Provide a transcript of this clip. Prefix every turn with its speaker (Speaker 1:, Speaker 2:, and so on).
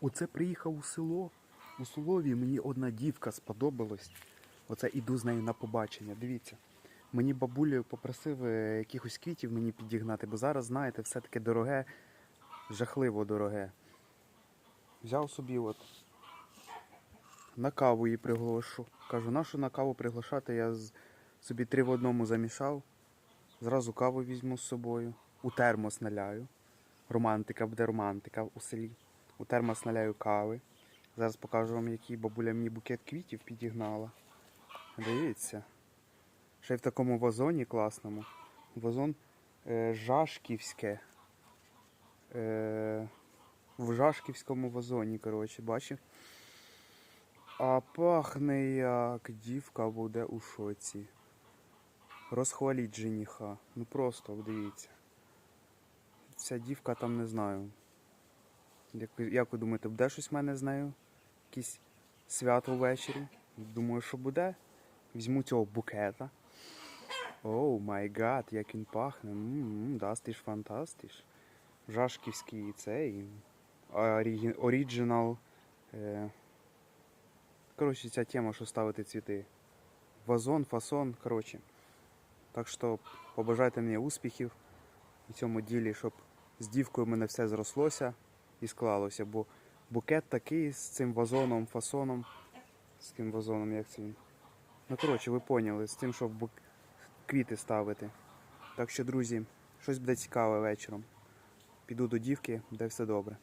Speaker 1: Оце приїхав у село. У Солові мені одна дівка сподобалась. Оце іду з нею на побачення. Дивіться. Мені бабулю попросив е, якихось квітів мені підігнати, бо зараз, знаєте, все таке дороге, жахливо дороге. Взяв собі от на каву її приглашу. Кажу, на що на каву приглашати? Я собі три в одному замішав. Зразу каву візьму з собою. У термос наляю. Романтика буде романтика у селі. У термос наляю кави. Зараз покажу вам, який бабуля мені букет квітів підігнала. Дивіться. Ще й в такому вазоні класному. Вазон е, Жашківське. Е, в Жашківському вазоні, коротше, бачив. А пахне як дівка буде у шоці. Розхваліть жениха. Ну просто дивіться. Ця дівка там не знаю. Як як ви думаєте, буде щось в мене з нею? Якісь свято ввечері? Думаю, що буде. Візьму цього букета. Оу май гад, як він пахне. Дастиш фантастиш. Жашківський цей. Оріджинал. Е, коротше, ця тема, що ставити цвіти. Вазон, фасон, коротше. Так що побажайте мені успіхів у цьому ділі, щоб з дівкою мене все зрослося і склалося. Бо букет такий з цим вазоном, фасоном. З тим вазоном, як це він. Ну, коротше, ви поняли, з тим, щоб бук... квіти ставити. Так що, друзі, щось буде цікаве вечором. Піду до дівки, де все добре.